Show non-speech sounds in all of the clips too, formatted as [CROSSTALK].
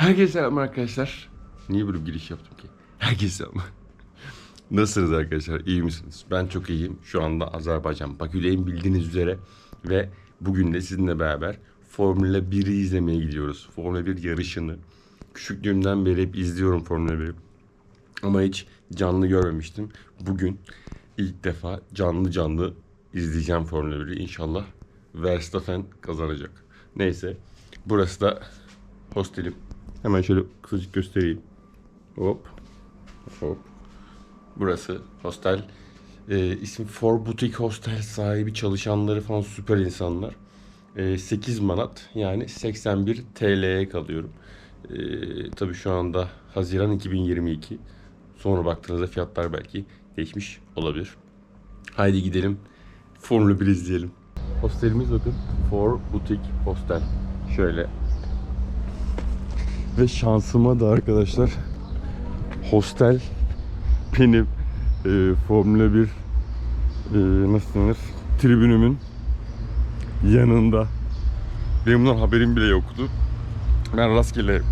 Herkese selam arkadaşlar. Niye böyle bir giriş yaptım ki? Herkese selam. [LAUGHS] Nasılsınız arkadaşlar? İyi misiniz? Ben çok iyiyim. Şu anda Azerbaycan Bakü'deyim bildiğiniz üzere. Ve bugün de sizinle beraber Formula 1'i izlemeye gidiyoruz. Formula 1 yarışını. Küçüklüğümden beri hep izliyorum Formula 1'i. Ama hiç canlı görmemiştim. Bugün ilk defa canlı canlı izleyeceğim Formula 1'i. İnşallah Verstappen kazanacak. Neyse. Burası da hostelim. Hemen şöyle kısacık göstereyim. Hop. Hop. Burası hostel. Ee, ismi For Boutique Hostel sahibi çalışanları falan süper insanlar. Ee, 8 manat yani 81 TL'ye kalıyorum. Ee, tabii şu anda Haziran 2022. Sonra baktığınızda fiyatlar belki değişmiş olabilir. Haydi gidelim. Formula 1 izleyelim. Hostelimiz bakın. For Boutique Hostel. Şöyle. Ve şansıma da arkadaşlar hostel benim e, Formula 1 e, nasıl denir tribünümün yanında. Benim bundan haberim bile yoktu. Ben rastgele e,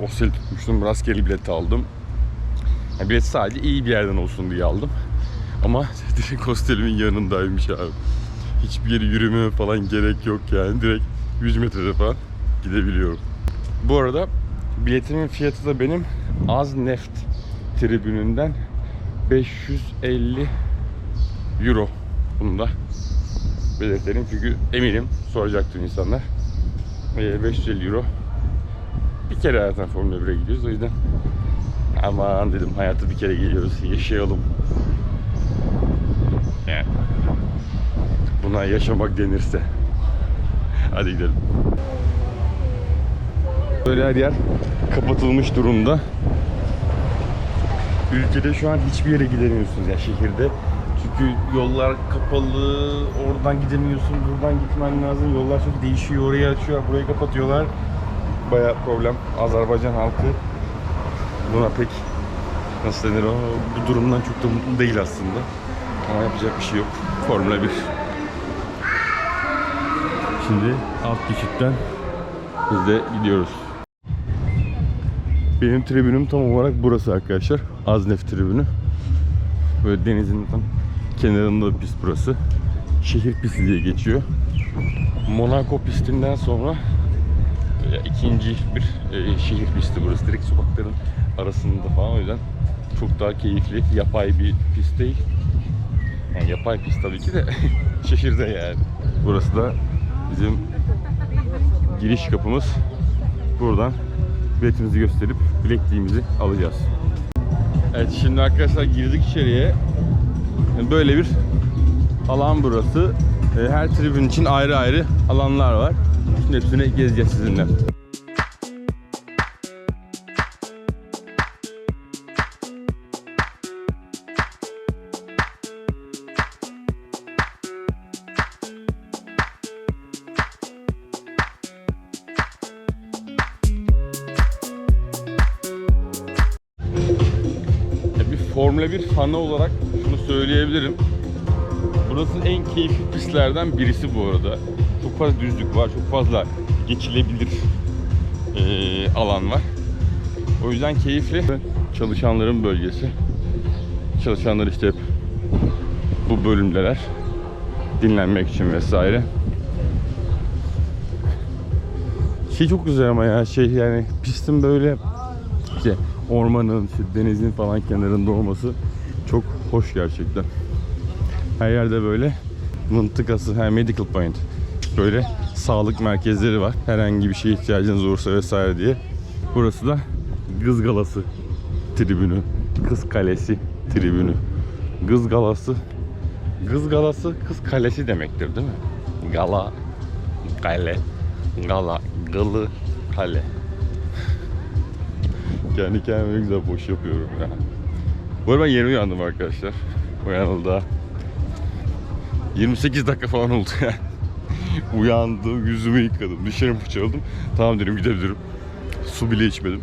hostel tutmuştum. Rastgele bilet aldım. Yani bilet sadece iyi bir yerden olsun diye aldım. Ama [LAUGHS] direkt hostelimin yanındaymış abi. Hiçbir yere yürüme falan gerek yok yani. Direkt 100 metrede falan gidebiliyorum. Bu arada biletimin fiyatı da benim Az Neft tribününden 550 euro. Bunu da belirtelim çünkü eminim soracaktır insanlar. Ee, 550 euro. Bir kere zaten Formula 1'e gidiyoruz o yüzden aman dedim hayatı bir kere geliyoruz yaşayalım. Yani buna yaşamak denirse. Hadi gidelim. Böyle her yer kapatılmış durumda. Ülkede şu an hiçbir yere gidemiyorsunuz ya şehirde. Çünkü yollar kapalı, oradan gidemiyorsun, buradan gitmen lazım. Yollar çok değişiyor, orayı açıyor, burayı kapatıyorlar. Baya problem. Azerbaycan halkı buna pek nasıl denir o bu durumdan çok da mutlu değil aslında. Ama yapacak bir şey yok. Formula 1. Şimdi alt geçitten biz de gidiyoruz. Benim tribünüm tam olarak burası arkadaşlar. Aznef tribünü. Böyle denizin tam kenarında pist burası. Şehir pisti diye geçiyor. Monaco pistinden sonra e, ikinci bir e, şehir pisti burası. Direkt sokakların arasında falan o yüzden çok daha keyifli. Yapay bir pist değil. Yani yapay pist tabii ki de [LAUGHS] şehirde yani. Burası da bizim giriş kapımız. Buradan biletimizi gösterip bilekliğimizi alacağız. Evet şimdi arkadaşlar girdik içeriye. Böyle bir alan burası. Ee, Her tribün için ayrı ayrı alanlar var. Şimdi hepsini gezeceğiz sizinle. Formula 1 fanı olarak şunu söyleyebilirim. Burası en keyifli pistlerden birisi bu arada. Çok fazla düzlük var, çok fazla geçilebilir eee, alan var. O yüzden keyifli. Çalışanların bölgesi. Çalışanlar işte hep bu bölümdeler. Dinlenmek için vesaire. Şey çok güzel ama ya şey yani pistin böyle işte ormanın, işte denizin falan kenarında olması çok hoş gerçekten. Her yerde böyle mıntıkası, her medical point. Böyle sağlık merkezleri var. Herhangi bir şeye ihtiyacınız olursa vesaire diye. Burası da Kız Galası tribünü. Kız Kalesi tribünü. Kız Galası. Kız Galası Kız Kalesi demektir değil mi? Gala, kale, gala, gılı, kale. Kendi kendime güzel boş yapıyorum ya. Bu arada ben yeni uyandım arkadaşlar. Uyanalı daha 28 dakika falan oldu ya. [LAUGHS] Uyandım, yüzümü yıkadım, dişlerimi fırçaladım. Tamam dedim gidebilirim. Su bile içmedim.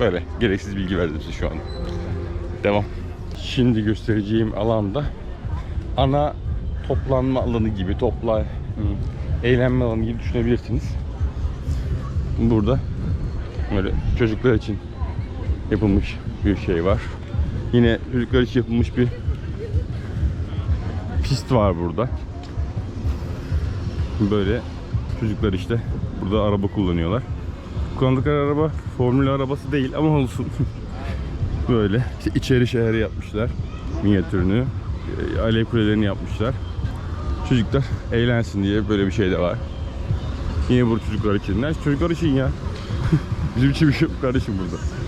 Böyle gereksiz bilgi verdim size şu an. Devam. Şimdi göstereceğim alanda ana toplanma alanı gibi, topla eğlenme alanı gibi düşünebilirsiniz. Burada Böyle çocuklar için yapılmış bir şey var. Yine çocuklar için yapılmış bir pist var burada. Böyle çocuklar işte burada araba kullanıyorlar. Kullandıkları araba formül arabası değil ama olsun. [LAUGHS] Böyle işte içeri şehri yapmışlar. Minyatürünü. e, Alev kulelerini yapmışlar. Çocuklar eğlensin diye böyle bir şey de var. Yine bu çocuklar için. Çocuklar için ya. [LAUGHS] Bizim için bir şey yok burada.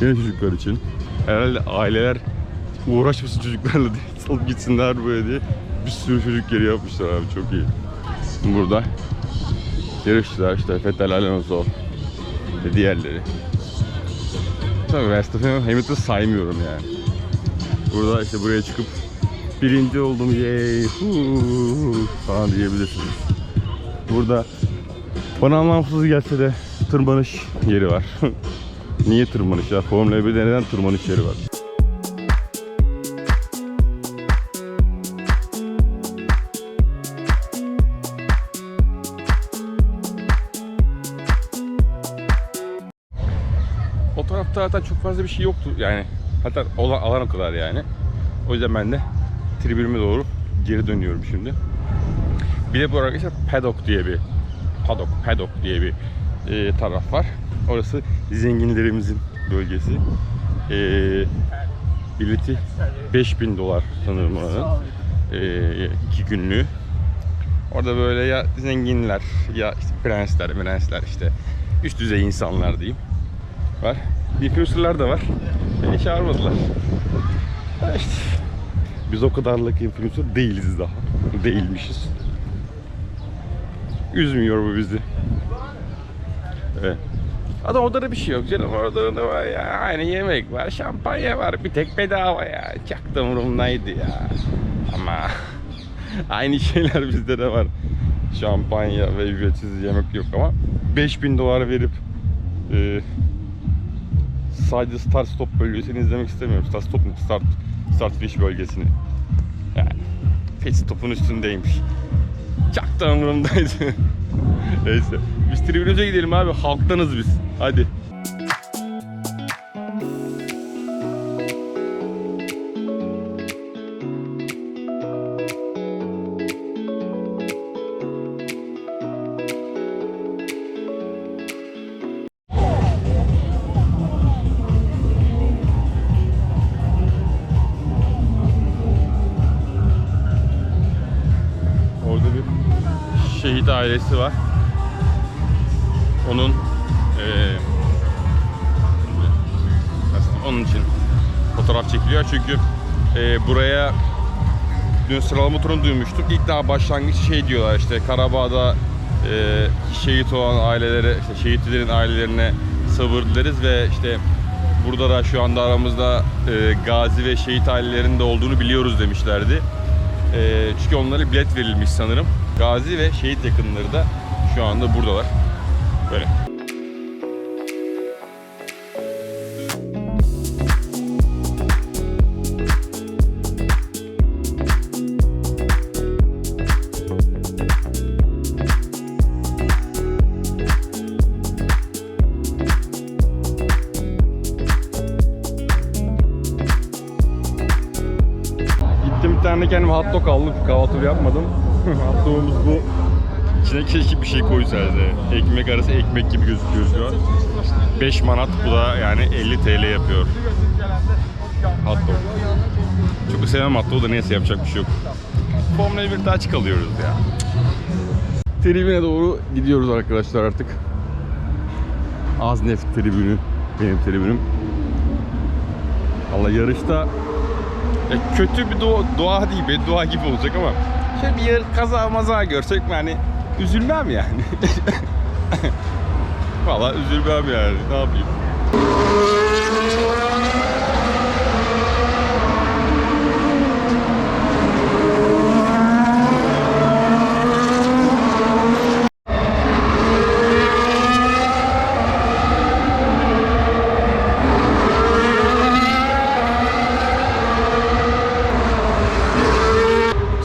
Yine çocuklar için. Herhalde aileler uğraşmasın çocuklarla diye [LAUGHS] salıp gitsinler böyle diye bir sürü çocuk yeri yapmışlar abi çok iyi. Burada yarışçılar işte Vettel Alonso ve diğerleri. Tabii Verstappen Hamilton saymıyorum yani. Burada işte buraya çıkıp birinci oldum yey falan diyebilirsiniz. Burada bana anlamsız gelse de tırmanış yeri var. [LAUGHS] Niye tırmanış ya? Formula 1'de neden tırmanış yeri var? O tarafta zaten çok fazla bir şey yoktu yani. Hatta olan alan o kadar yani. O yüzden ben de tribünüme doğru geri dönüyorum şimdi. Bir de bu arkadaşlar paddock diye bir paddock, paddock diye bir e, taraf var. Orası zenginlerimizin bölgesi. E, bileti 5000 dolar sanırım oranın. E, iki günlüğü. Orada böyle ya zenginler ya işte prensler, prensler işte üst düzey insanlar diyeyim var. Influencer'lar da var. Beni çağırmadılar. İşte biz o kadarlık influencer değiliz daha. Değilmişiz. Üzmüyor bu bizi. Evet. Adam orada da bir şey yok canım. Orada da var ya. Aynı yemek var, şampanya var. Bir tek bedava ya. Çok da umurumdaydı ya. Ama [LAUGHS] aynı şeyler bizde de var. Şampanya ve ücretsiz yemek yok ama 5000 dolar verip e, sadece start stop bölgesini izlemek istemiyorum. Start stop mu? Start, start finish bölgesini. Yani pit stop'un üstündeymiş. Da umurumdaydı. [LAUGHS] Neyse. Biz tribünüze gidelim abi. Halktanız biz. Hadi. Şehit ailesi var. Çekiliyor çünkü eee, buraya dün sıralama turunu duymuştuk. İlk daha başlangıç şey diyorlar işte Karabağ'da eee, şehit olan ailelere, işte şehitlerin ailelerine sabır dileriz ve işte burada da şu anda aramızda eee, gazi ve şehit ailelerinin de olduğunu biliyoruz demişlerdi. Ee, çünkü onlara bilet verilmiş sanırım. Gazi ve şehit yakınları da şu anda buradalar. Böyle. Gittim bir tane kendim hot dog aldım. Kahvaltı yapmadım. [LAUGHS] hot dogumuz bu. İçine keşke bir şey koysaydı. Ekmek arası ekmek gibi gözüküyor şu an. 5 manat bu da yani 50 TL yapıyor. Hot dog. Çok sevmem hot dog'u da neyse yapacak bir şey yok. Formula 1 daha kalıyoruz ya. Tribüne doğru gidiyoruz arkadaşlar artık. Az neft tribünü. Benim tribünüm. Allah yarışta ya kötü bir dua, dua değil, beddua gibi olacak ama şöyle bir yer kaza maza görsek yani üzülmem yani. [LAUGHS] Valla üzülmem yani. Ne yapayım?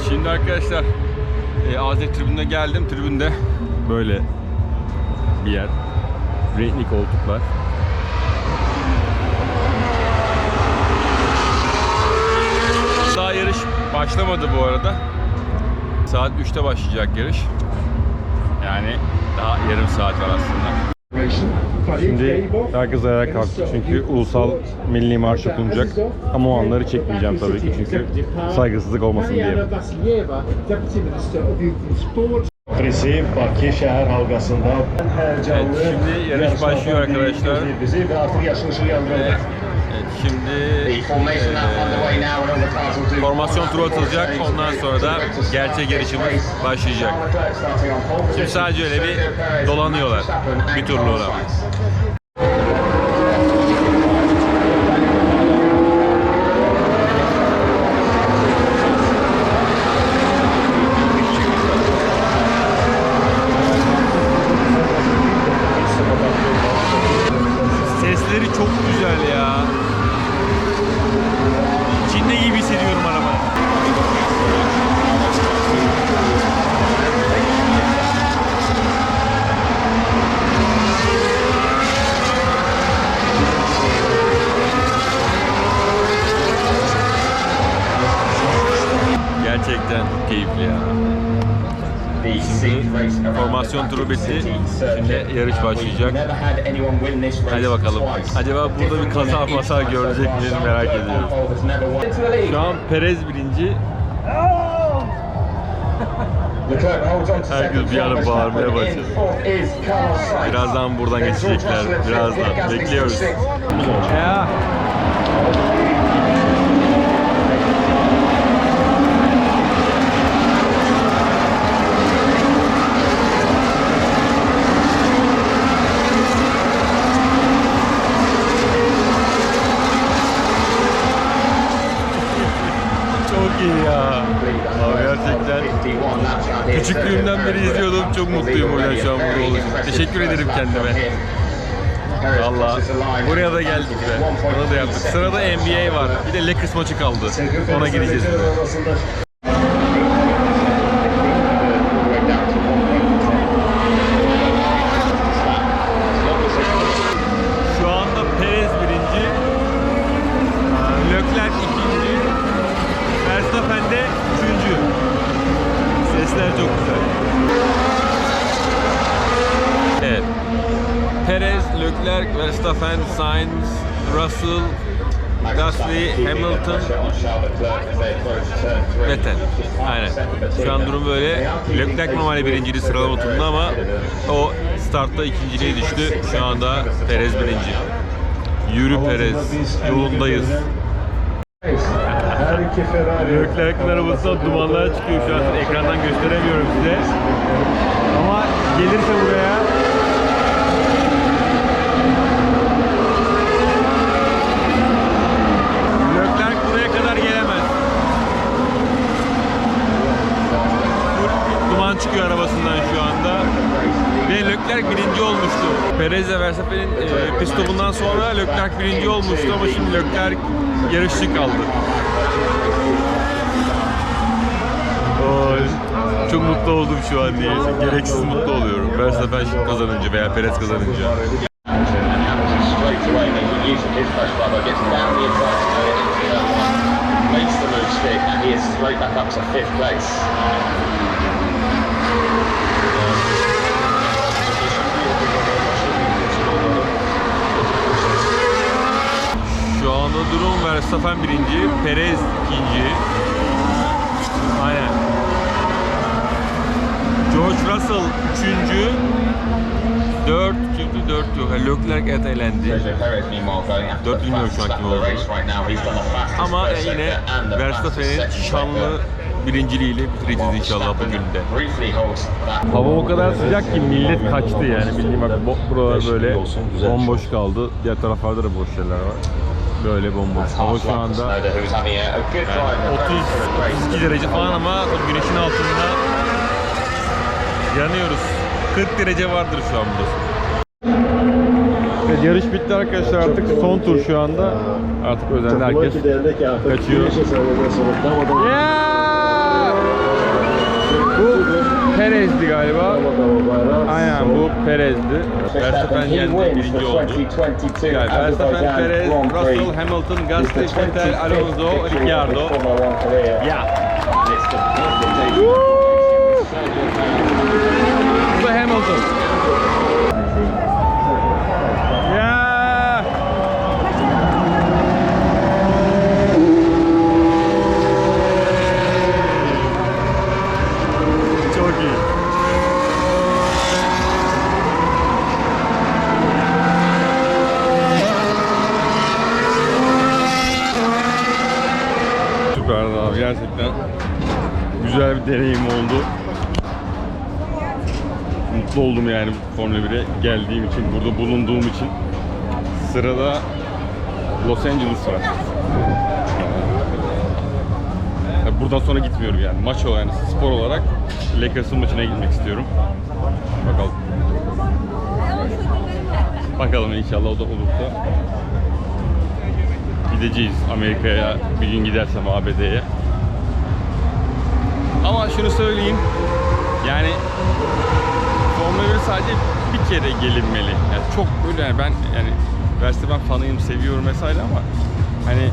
Şimdi arkadaşlar e, AZ tribününe geldim. Tribünde böyle bir yer. Renkli koltuklar. Daha yarış başlamadı bu arada. Saat 3'te başlayacak yarış. Yani daha yarım saat var aslında. Şimdi herkes ayağa kalktı çünkü ulusal milli marş okunacak. Ama o anları çekmeyeceğim tabii ki çünkü saygısızlık olmasın diye. Prisi Bakı şehir halkasında Evet, şimdi yarış başlıyor arkadaşlar. Ve artık. Evet, şimdi eee, formasyon turu atılacak. Ondan sonra da gerçek yarışımız başlayacak. Şimdi sadece öyle bir dolanıyorlar. Bir turluğuna. Sesleri çok güzel ya. İçinde gibi hissediyorum arabanın. Gerçekten çok keyifli ya. Şimdi formasyon turu bitti. Şimdi yarış başlayacak. Hadi bakalım. Acaba burada bir kaza masa görecek miyiz merak ediyorum. Şu an Perez birinci. Herkes bir yana bağırmaya başladı. Birazdan buradan geçecekler. Birazdan. Bekliyoruz. Ya. Çok iyi ya. Abi gerçekten küçüklüğümden beri izliyordum. Çok mutluyum yüzden şu an burada için. Teşekkür ederim kendime. Valla buraya da geldik be. Onu da yaptık. Sırada NBA var. Bir de Lakers maçı kaldı. Ona gireceğiz. Şu anda Perez birinci. Leclerc ikinci. Verstappen de üçüncü. Sesler çok güzel. Evet. Perez, Leclerc, Verstappen, Sainz, Russell, Gasly, Hamilton, Vettel. Aynen. Şu an durum böyle. Leclerc normalde birinciliği sıralama turunda ama o startta ikinciliğe düştü. Şu anda Perez birinci. Yürü Perez. Yolundayız. Leclerc'in arabasından dumanlar çıkıyor şu an ekrandan gösteremiyorum size. Ama gelirse buraya Leclerc buraya kadar gelemez. Full Duman çıkıyor arabasından şu anda. Ve Leclerc birinci olmuştu. Perez ve Verstappen'in e, pit sonra Leclerc birinci olmuştu ama şimdi Leclerc yarışçı kaldı. Çok mutlu oldum şu an diye. Gereksiz mutlu oluyorum. Verstappen şimdi kazanınca veya Perez kazanınca. makes the move stick, and he is straight back up to fifth place. Şu anda durum Verstappen birinci, Perez ikinci. Aynen. George Russell üçüncü. Dört, kimdi? Dört yok. Ha, Leclerc evet elendi. Dört bilmiyorum şu an kim fastest Ama yine Verstappen'in şanlı. Birinciliğiyle bitireceğiz inşallah bugün de. Hava o kadar sıcak ki millet kaçtı yani bildiğim bak buralar böyle bomboş kaldı. Diğer taraflarda da boş yerler var. Böyle bomboş. Hava şu anda Snowder, who's having a, a good drive. 30 32 derece falan ama güneşin altında yanıyoruz. 40 derece vardır şu an burası. Evet, yarış bitti arkadaşlar artık son tur şu anda. Artık özel herkes kaçıyor. Yeah! Perez'di galiba. Aynen bu Perez'di. Verstappen yendi, birinci oldu. Yani Verstappen, Perez, Russell, Hamilton, Gasly, Vettel, Alonso, Ricciardo. Ya. Bu da Hamilton. Ya. Çok iyi. Süperdi abi gerçekten güzel bir deneyim oldu. Mutlu oldum yani Formula 1'e geldiğim için, burada bulunduğum için. Sırada Los Angeles var. Ya Buradan sonra gitmiyorum yani. Maç olarak, yani spor olarak Lakers'ın maçına gitmek istiyorum. Bakalım. Bakalım inşallah o da olursa. Gideceğiz Amerika'ya bir gün gidersem ABD'ye. Ama şunu söyleyeyim. Yani Formula 1 sadece bir kere gelinmeli. Yani çok böyle yani ben yani Verstappen fanıyım, seviyorum vesaire ama hani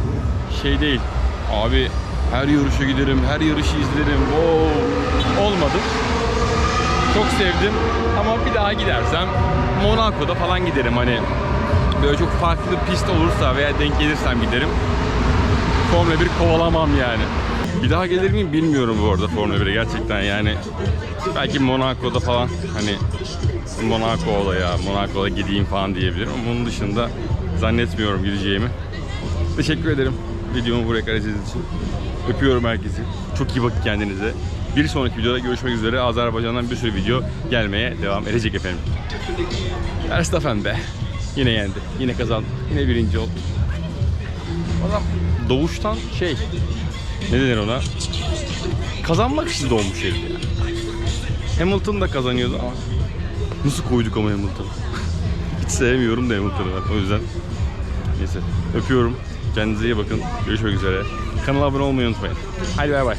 şey değil. Abi her yarışa giderim, her yarışı izlerim. Wow. Olmadı. Çok sevdim ama bir daha gidersem Monaco'da falan giderim hani böyle çok farklı pist olursa veya denk gelirsem giderim. Formula 1 kovalamam yani. Bir daha gelir miyim bilmiyorum bu arada Formula 1'e gerçekten yani. Belki Monaco'da falan hani Monaco'da ya Monaco'da gideyim falan diyebilirim ama bunun dışında zannetmiyorum gideceğimi. Teşekkür ederim videomu buraya kadar izlediğiniz için. Öpüyorum herkesi. Çok iyi bakın kendinize. Bir sonraki videoda görüşmek üzere. Azerbaycan'dan bir sürü video gelmeye devam edecek efendim. Verstappen be. Yine yendi. Yine kazandı. Yine birinci oldu. Adam doğuştan şey ne denir ona? Kazanmak için doğmuş herif ya. Hamilton da kazanıyordu ama nasıl koyduk ama Hamilton'ı? [LAUGHS] Hiç sevmiyorum da Hamilton'ı ben o yüzden. Neyse öpüyorum. Kendinize iyi bakın. Görüşmek üzere. Kanala abone olmayı unutmayın. Hadi bay bay.